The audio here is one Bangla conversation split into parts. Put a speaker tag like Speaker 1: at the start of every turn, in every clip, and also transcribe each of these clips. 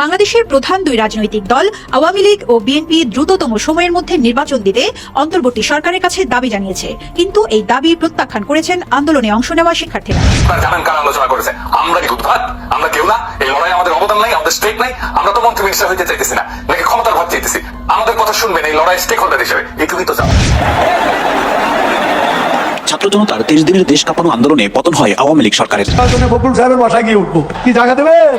Speaker 1: বাংলাদেশের প্রধান দুই রাজনৈতিক দল আওয়ামী লীগ ও বিএনপি দ্রুততম সময়ের মধ্যে নির্বাচন দিতে অন্তর্বর্তী সরকারের কাছে দাবি জানিয়েছে। কিন্তু এই দাবি প্রত্যাখ্যান করেছেন আন্দোলনে অংশ নেওয়া শিক্ষার্থীরা।
Speaker 2: আপনারা জানেন কারা আলোচনা করেছে? আমরা কি উদ্ভাত আমরা কেউ না? এই লড়াই আমাদের অবদান নাই আমাদের স্টেক নাই। আমরা তো মন্ত্রী মিনিস্টার হইতে চাইতেছি না নাকি ক্ষমতার ভাব চাইতেছি। আমাদের কথা শুনবেন এই লড়াই স্টেক হোল্ডার হিসেবে। এইটুকুই তো চাও
Speaker 3: ছাত্র জনতার তেইশ দিনের দেশ কাঁপানো আন্দোলনে পতন হয় আওয়ামী লীগ সরকারের।
Speaker 4: নির্বাচনে ফখরুল সাহেবের বাসায় গিয়ে উঠবো। কি জায়গা দেবেন?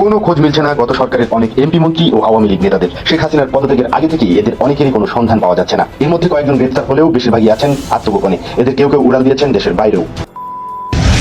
Speaker 5: কোনো খোঁজ মিলছে না গত সরকারের অনেক এমপি মন্ত্রী ও আওয়ামী লীগ নেতাদের। শেখ হাসিনার পদত্যাগের আগে থেকেই এদের অনেকেরই কোনো সন্ধান পাওয়া যাচ্ছে না। এর মধ্যে কয়েকজন গ্রেপ্তার হলেও বেশিরভাগই আছেন আত্মগোপনে। এদের কেউ কেউ উড়াল দিয়েছেন দেশের বাইরেও।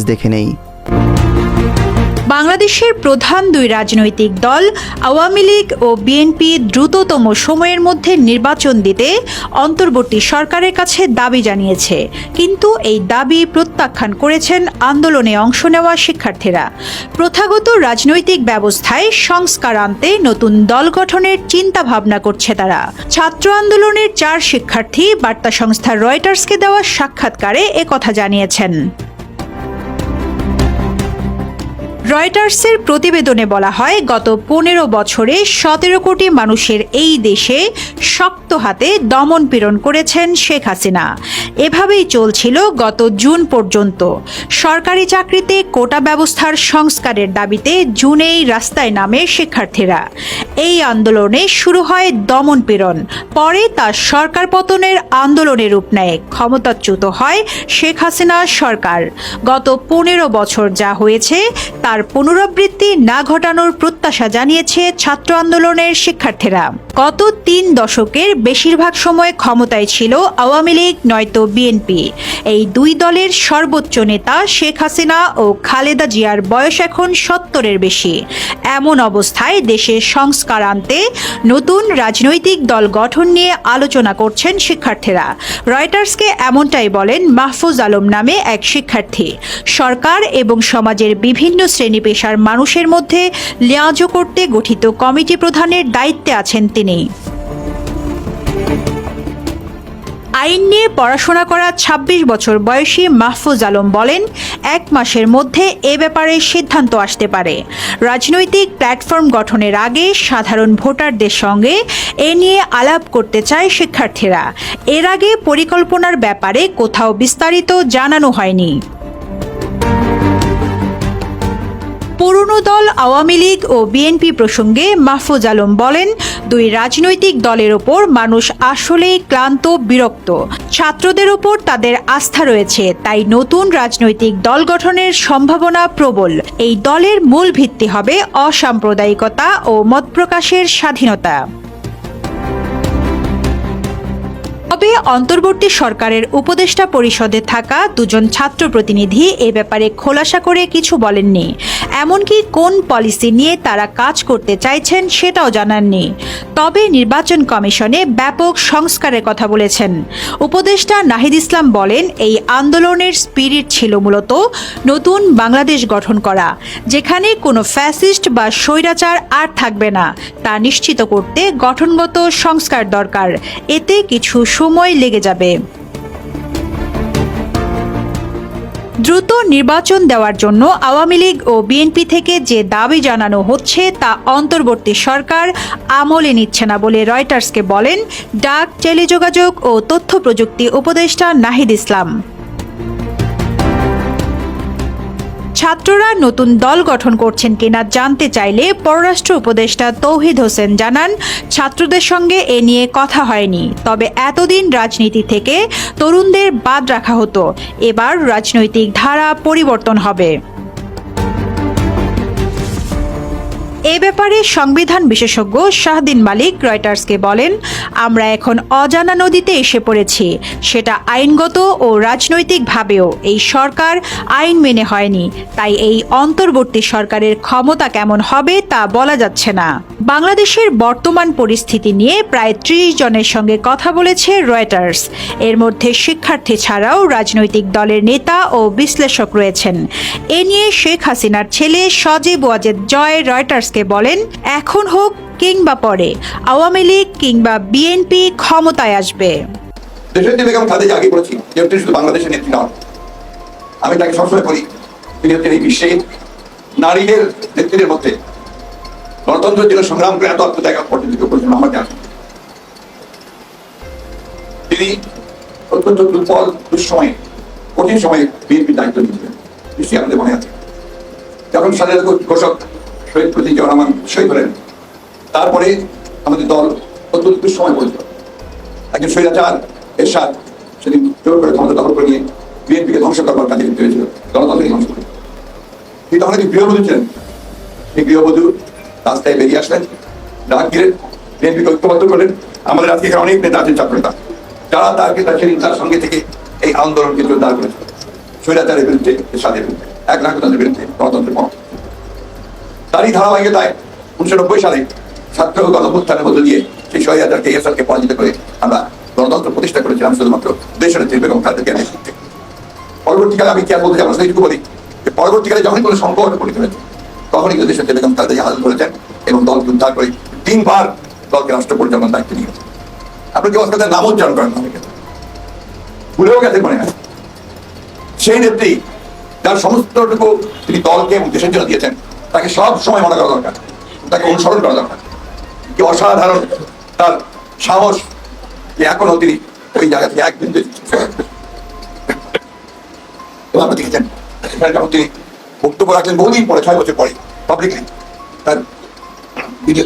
Speaker 6: দেখে নেই।
Speaker 1: বাংলাদেশের প্রধান দুই রাজনৈতিক দল, আওয়ামী লীগ ও বিএনপি দ্রুততম সময়ের মধ্যে নির্বাচন দিতে অন্তর্বর্তী সরকারের কাছে দাবি জানিয়েছে। কিন্তু এই দাবি প্রত্যাখ্যান করেছেন আন্দোলনে অংশ নেওয়া শিক্ষার্থীরা। প্রথাগত রাজনৈতিক ব্যবস্থায় সংস্কার আনতে নতুন দল গঠনের চিন্তা ভাবনা করছে তারা। ছাত্র আন্দোলনের চার শিক্ষার্থী বার্তা সংস্থা রয়টার্সকে দেওয়া সাক্ষাৎকারে একথা জানিয়েছেন। রয়টার্সের প্রতিবেদনে বলা হয়, গত পনেরো বছরে সতেরো কোটি মানুষের এই দেশে শক্ত হাতে দমন পীড়ন করেছেন শেখ হাসিনা। এভাবেই চলছিল গত জুন পর্যন্ত। সরকারি চাকরিতে কোটা ব্যবস্থার সংস্কারের দাবিতে জুনেই রাস্তায় নামে শিক্ষার্থীরা। এই আন্দোলনে শুরু হয় দমন পীড়ন। পরে তা সরকার পতনের আন্দোলনের রূপ নেয়। ক্ষমতাচ্যুত হয় শেখ হাসিনা সরকার। গত পনেরো বছর যা হয়েছে তার পুনরাবৃত্তি না ঘটানোর প্রত্যাশা জানিয়েছে ছাত্র আন্দোলনের শিক্ষার্থীরা। গত তিন দশকের বেশিরভাগ সময় ক্ষমতায় ছিল আওয়ামী লীগ, নয়তো বিএনপি। এই দুই দলের সর্বোচ্চ নেতা শেখ হাসিনা ও খালেদা জিয়ার বয়স এখন সত্তরের বেশি। এমন অবস্থায় দেশে সংস্কার আনতে নতুন রাজনৈতিক দল গঠন নিয়ে আলোচনা করছেন শিক্ষার্থীরা। রয়টার্সকে এমনটাই বলেন মাহফুজ আলম নামে এক শিক্ষার্থী। সরকার এবং সমাজের বিভিন্ন শ্রেণি পেশার মানুষের মধ্যে লিয়াজ করতে গঠিত কমিটি প্রধানের দায়িত্বে আছেন তিনি। আইন নিয়ে পড়াশোনা করা ২৬ বছর বয়সী মাহফুজ আলম বলেন, এক মাসের মধ্যে এ ব্যাপারে সিদ্ধান্ত আসতে পারে। রাজনৈতিক প্ল্যাটফর্ম গঠনের আগে সাধারণ ভোটারদের সঙ্গে এ নিয়ে আলাপ করতে চায় শিক্ষার্থীরা। এর আগে পরিকল্পনার ব্যাপারে কোথাও বিস্তারিত জানানো হয়নি। পুরনো দল আওয়ামী লীগ ও বিএনপি প্রসঙ্গে মাহফুজ আলম বলেন, দুই রাজনৈতিক দলের ওপর মানুষ আসলেই ক্লান্ত, বিরক্ত। ছাত্রদের ওপর তাদের আস্থা রয়েছে, তাই নতুন রাজনৈতিক দল গঠনের সম্ভাবনা প্রবল। এই দলের মূল ভিত্তি হবে অসাম্প্রদায়িকতা ও মত প্রকাশের স্বাধীনতা। তবে অন্তর্বর্তী সরকারের উপদেষ্টা পরিষদে থাকা দুজন ছাত্র প্রতিনিধি এ ব্যাপারে খোলাসা করে কিছু বলেননি। এমনকি কোন পলিসি নিয়ে তারা কাজ করতে চাইছেন সেটাও জানাননি। তবে নির্বাচন কমিশনে ব্যাপক সংস্কারের কথা বলেছেন। উপদেষ্টা নাহিদ ইসলাম বলেন, এই আন্দোলনের স্পিরিট ছিল মূলত নতুন বাংলাদেশ গঠন করা, যেখানে কোনো ফ্যাসিস্ট বা স্বৈরাচার আর থাকবে না। তা নিশ্চিত করতে গঠনগত সংস্কার দরকার। এতে কিছু সময় লেগে যাবে। দ্রুত নির্বাচন দেওয়ার জন্য আওয়ামী লীগ ও বিএনপি থেকে যে দাবি জানানো হচ্ছে তা অন্তর্বর্তী সরকার আমলে নিচ্ছে না বলে রয়টার্সকে বলেন ডাক, টেলিযোগাযোগ ও তথ্য প্রযুক্তি উপদেষ্টা নাহিদ ইসলাম। ছাত্ররা নতুন দল গঠন করছেন কিনা জানতে চাইলে পররাষ্ট্র উপদেষ্টা তৌহিদ হোসেন জানান, ছাত্রদের সঙ্গে এ নিয়ে কথা হয়নি। তবে এতদিন রাজনীতি থেকে তরুণদের বাদ রাখা হতো। এবার রাজনৈতিক ধারা পরিবর্তন হবে। এ ব্যাপারে সংবিধান বিশেষজ্ঞ শাহদিন মালিক রয়টার্সকে বলেন, আমরা এখন অজানা নদীতে এসে পড়েছি। সেটা আইনগত ও রাজনৈতিকভাবেও এই সরকার আইন মেনে হয়নি। তাই এই অন্তর্বর্তী সরকারের ক্ষমতা কেমন হবে তা বলা যাচ্ছে না। বাংলাদেশের বর্তমান পরিস্থিতি নিয়ে প্রায় ত্রিশ জনের সঙ্গে কথা বলেছে রয়টার্স। এর মধ্যে শিক্ষার্থী ছাড়াও রাজনৈতিক দলের নেতা ও বিশ্লেষক রয়েছেন। এ নিয়ে শেখ হাসিনার ছেলে সজীব ওয়াজেদ জয় রয়টার্সকে বলেন, এখন হোক কিংবা পরে, আওয়ামী লীগ কিংবা বিএনপি ক্ষমতায় আসবে।
Speaker 4: যে বেগম খালেদা আগে বলেছি, যে তিনি শুধু বাংলাদেশের নেত্রী নন। আমি তাকে সবসময় বলি, তিনি হচ্ছেন এই বিশ্বে নারীদের নেতৃত্বের মধ্যে গণতন্ত্রের জন্য সংগ্রাম করে এত পর্যন্ত কেউ করেছেন আমার তিনি অত্যন্ত দুর্বল, দুঃসময়ে, কঠিন সময়ে বিএনপির দায়িত্ব নিয়েছিলেন, নিশ্চয়ই আমাদের মনে আছে। যখন স্বাধীনতা ঘোষক শহীদ প্রতি জিয়া রহমান শহীদ হলেন। তারপরে আমাদের দল অত্যন্ত দুঃসময় পড়েছিল একজন স্বৈরাচার, এরশাদ, সেদিন জোর করে ক্ষমতা দখল করে নিয়ে বিএনপিকে ধ্বংস করবার কাজে লিপ্ত হয়েছিল। গণতন্ত্রকে ধ্বংস করে। তিনি তখন একটি গৃহবধূ ছিলেন। সেই গৃহবধূ রাস্তায় বেরিয়ে আসলেন, ডাক দিলেন, বিএনপিকে ঐক্যবদ্ধ করলেন। আমাদের আজকে অনেক নেতা আছেন চাকরিতা যারা তাকে সেদিন তার সঙ্গে থেকে এই আন্দোলনকে জোরদার করেছে স্বৈরাচারের বিরুদ্ধে, এরশাদের বিরুদ্ধে এক নায়কতাদের বিরুদ্ধে গণতন্ত্রের পক্ষে তারই ধারাবাহিকতায় উনিশশো নব্বই সালে ছাত্র গণপ্রস্থানের মধ্য দিয়ে সেই ছয় হাজারকে এসআরকে পরাজিত করে আমরা গণতন্ত্র প্রতিষ্ঠা করেছিলাম শুধুমাত্র দেশের নেত্রী বেগম খালেদা জিয়ার নেতৃত্বে। পরবর্তীকালে আমি কি আর বলতে যাব সেইটুকু বলি যে পরবর্তীকালে যখনই কোনো সংকট পরিণত হয়েছে, তখনই কিন্তু দেশের নেত্রী বেগম জিয়া হাজির করেছেন এবং দলকে উদ্ধার করে তিনবার দলকে রাষ্ট্র পরিচালনার দায়িত্ব নিয়েছে আপনি কেউ তার নাম উচ্চারণ করেন না ভুলেও গেছে মনে হয়। সেই নেত্রী, যার সমস্তটুকু তিনি দলকে এবং দেশের জন্য দিয়েছেন তাকে সব সময় মনে করা দরকার। তাকে অনুসরণ করা দরকার। কি অসাধারণ তার সাহস যে এখনও তিনি ওই জায়গা থেকে এক বিন্দু দেখেছেন যখন তিনি বক্তব্য রাখলেন, বহুদিন পরে, ছয় বছর পরে পাবলিকলি তার ভিডিও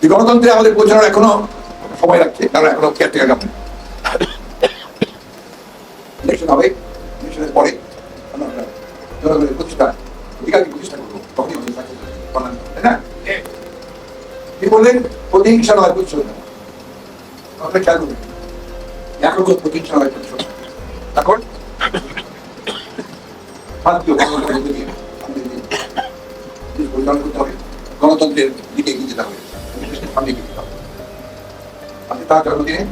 Speaker 4: কি গণতন্ত্রে আমাদের পৌঁছানোর এখনও সময় লাগছে, কারণ এখনও কেয়ারটেকার গভর্নমেন্ট ইলেকশন হবে, ইলেকশনের পরে জনগণের বললেন প্রতিহিংসা নয় নেওয়া। আপনারা খেয়াল করবেন এখন কোনো প্রতিহিংসা নয় প্রতিশোধ এখন গণতন্ত্রের দিকে এগিয়ে যেতে হবে। যেতে হবে। আপনি তার জন্মদিনে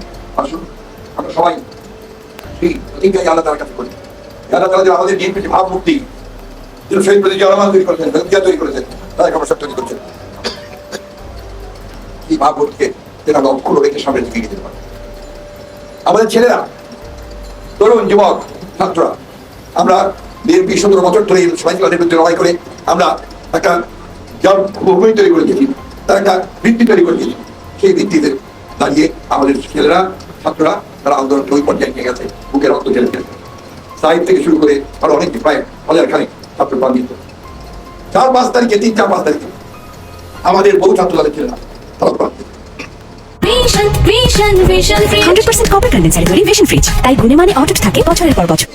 Speaker 4: আসুন, আমরা সবাই সেই প্রতিজ্ঞাই আল্লাহ তার কাছে করি। আল্লাহ তালা যে আমাদের ভাবমূর্তি যেটা শহীদ প্রতি রহমান তৈরি করেছেন তৈরি করেছেন তারা সব তৈরি করছেন। এই ভাবমূর্তিকে যেটা অক্ষর রেখে সামনের দিকে যেতে পারে। আমাদের ছেলেরা, তরুণ যুবক, ছাত্ররা, আমরা বিএনপি সতেরো বছর ধরে সমাজবাদের বিরুদ্ধে লড়াই করে আমরা একটা যার ভূমি তৈরি করে দিয়েছি, তার একটা ভিত্তি তৈরি করে দিয়েছি। সেই ভিত্তিতে দাঁড়িয়ে আমাদের ছেলেরা, ছাত্ররা, তারা আন্দোলন ওই পর্যায়ে নিয়ে গেছে, বুকের রক্ত ঢেলে গেছে সাহিদ থেকে শুরু করে আরও অনেক প্রায় হাজার খানিক ছাত্র প্রাণ চার পাঁচ তারিখে, তিন চার পাঁচ তারিখে আমাদের বহু ছাত্র তাদের ছেলেরা, তারা।
Speaker 7: Vision vision vision hundred percent copper কন্ডেন্সারে তৈরি ভিশন ফ্রিজ তাই গুণে মানে অটুট থাকে বছরের পর বছর।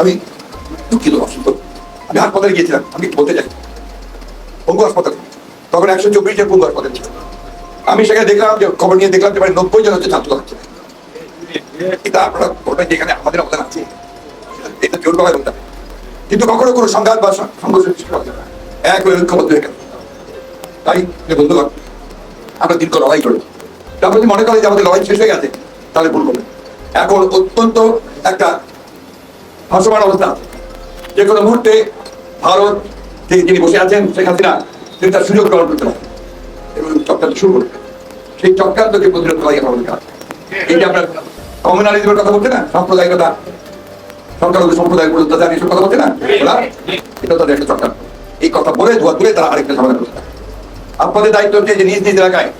Speaker 4: আমি দুঃখিত অসুস্থ আমি হাসপাতালে গিয়েছিলাম। আমি বলতে চাই। পঙ্গু হাসপাতালে। তখন একশো চব্বিশ জন পঙ্গু হাসপাতাল ছিল। আমি সেখানে দেখলাম যে খবর নিয়ে দেখলাম যে প্রায় নব্বই জন হচ্ছে ছাত্র হচ্ছে। এটা আপনারা বলবেন যে আমাদের অবদান আছে। এটা জোর বলতে কিন্তু কখনো কোনো সংঘাত বা সংঘর্ষ সৃষ্টি করা যাবে না। এক ঐক্যবদ্ধ হয়ে গেল। তাই বন্ধুগণ আমরা দীর্ঘ লড়াই করব তারপর যদি মনে করে যে আমাদের লড়াই শেষ হয়ে গেছে, তাহলে ভুল করবেন। এখন অত্যন্ত একটা ভাসমান অবস্থা। যে কোনো মুহূর্তে ভারত যিনি বসে আছেন, শেখ হাসিনা, তিনি তার সুযোগ গ্রহণ করতে পারেন। এবং চক্রান্ত শুরু করবে সেই চক্রান্তকে প্রতিরোধ করাই আমাদের কাজ। এই যে আপনার কমিউনালিজমের কথা বলছে না, সাম্প্রদায়িকতা, সংখ্যালঘু সম্প্রদায় পর্যন্ত জানি এসব কথা বলছে না? এটা তাদের একটা চক্রান্ত। এই কথা বলে ধোয়া তুলে তারা আরেকটা সমাধান করতে। আপনাদের দায়িত্ব হচ্ছে যে নিজ নিজ এলাকায়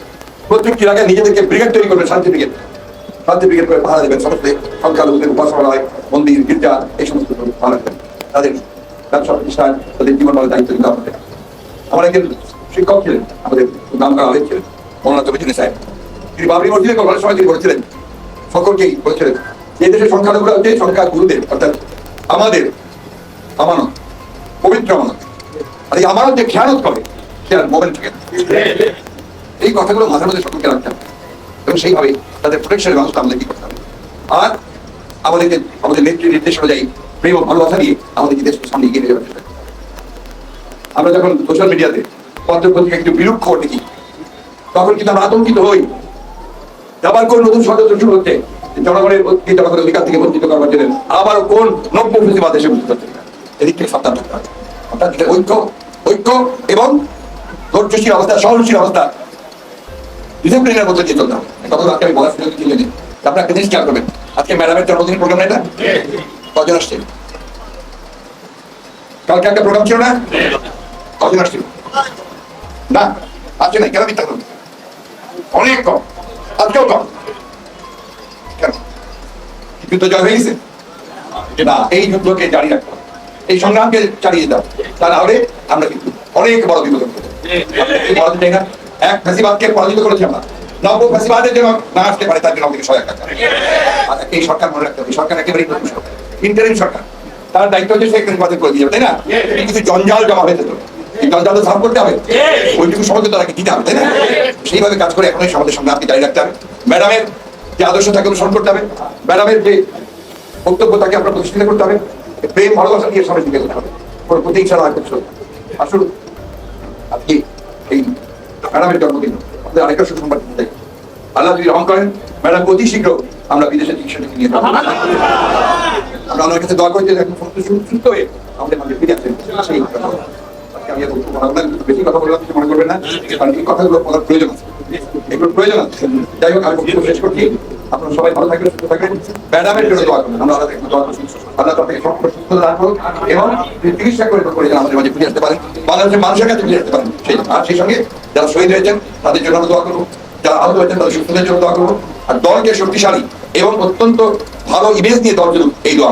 Speaker 4: প্রত্যেকটি এলাকায় নিজেদেরকে ব্রিগেড তৈরি করবেন শান্তি ব্রিগেড শান্তি ব্রিগেড করে পাহারা দেবেন, সমস্ত সংখ্যালঘুদের উপাসনালয়, মন্দির, গির্জা, এই সমস্ত পাহারা দেবেন। তাদের ব্যবসা প্রতিষ্ঠান, তাদের দায়িত্ব হবে। আমার একজন শিক্ষক ছিলেন, আমাদের নাম করা সাহেব। তিনি বাবরি সময় তিনি সকলকেই যে দেশের সংখ্যালঘুরা হচ্ছে সংখ্যা গুরুদের, অর্থাৎ আমাদের আমানত, পবিত্র আমানত। আর এই আমানত যে খেয়ানত করে। এই কথাগুলো মাথার মধ্যে সকলকে রাখতে হবে। এবং সেইভাবে তাদের প্রোটেকশনের ব্যবস্থা আমাদের কি করতে হবে? আর আমাদেরকে আমাদের নেত্রী নির্দেশ অনুযায়ী প্রেম ভালোবাসা নিয়ে আমাদের দেশকে সামনে এগিয়ে নিয়ে চেষ্টা আমরা যখন সোশ্যাল মিডিয়াতে পত্র পত্রিকা কিছু বিরূপ খবর দেখি, তখন কিন্তু আমরা আতঙ্কিত হই। আবার কোন নতুন ষড়যন্ত্র শুরু হচ্ছে জনগণের জনগণের অধিকার থেকে বঞ্চিত করবার জন্য আবার কোন নব্য প্রতিবাদ এসে বুঝতে হচ্ছে। এদিক থেকে সাবধান থাকতে হবে। অর্থাৎ ঐক্য ঐক্য এবং ধৈর্যশীল অবস্থা, সহনশীল অবস্থা ডিসিপ্লিনের মধ্যে দিয়ে চলতে হবে কথা আজকে আমি বলার সুযোগ দিচ্ছি যে আপনি একটা জিনিস খেয়াল করবেন। আজকে ম্যাডামের জন্মদিন প্রোগ্রাম এটা কজন আসছে? কালকে একটা প্রোগ্রাম ছিল না? কজন আসছিল? না আছে নাই। কেন মিথ্যা করবেন অনেক কম। আজকেও কম। কেন? যুদ্ধ জয় হয়ে গেছে। না এই যুদ্ধকে জারি রাখতে হবে। এই সংগ্রামকে চালিয়ে হবে। তা না হলে আমরা কিন্তু অনেক বড় বিপদ পরাজিত না? এক ফ্যাসিবাদকে পরাজিত করেছি আমরা। নব্য না আসতে পারে, তার জন্য আমাদেরকে সহায়তা করতে এই সরকার মনে রাখতে হবে সরকার একেবারেই নতুন সরকার। ইন্টারিম সরকার। তার দায়িত্ব হচ্ছে সে করে দিয়ে তাই না? কিছু জঞ্জাল জমা এই জঞ্জাল সাফ করতে হবে। ওইটুকু দিতে হবে, তাই না? সেইভাবে কাজ করে এখনই সমাজের সংগ্রামকে জারি রাখতে হবে। ম্যাডামের যে আদর্শ থাকে অনুসরণ করতে হবে, ম্যাডামের যে বক্তব্য তাকে আপনার প্রতিষ্ঠিত করতে হবে প্রেম, ভালোবাসা নিয়ে সামনে দিকে যেতে হবে। প্রতিহিংসা কিছু আসুন, আজকে এই ম্যাডামের জন্মদিন। আরেকটা চাই। আল্লাহ যদি করেন, ম্যাডাম, অতি শীঘ্র আমরা বিদেশে নিয়ে কাছে দোয়া আমাদের বেশি কথা বললাম, কিছু মনে করবেন না। কারণ এই কথাগুলো বলার প্রয়োজন প্রয়োজন আছে। যাই হোক, আমি শেষ করছি। আপনারা সবাই ভালো থাকবেন, সুস্থ থাকবেন। ম্যাডামের জন্য দোয়া করবেন, আমরা আলাদা দোয়া করছি। আল্লাহ সুস্থ এবং চিকিৎসা করে করে যেন আমাদের মাঝে ফিরে আসতে পারেন। বাংলাদেশের মানুষের কাছে ফিরে আসতে পারেন। সেই আর সেই সঙ্গে যারা শহীদ হয়েছেন, তাদের জন্য আমরা দোয়া করব। যারা আহত হয়েছেন, তাদের সুস্থদের জন্য দোয়া করব। আর দলকে শক্তিশালী এবং অত্যন্ত ভালো ইমেজ নিয়ে দল এই দোয়া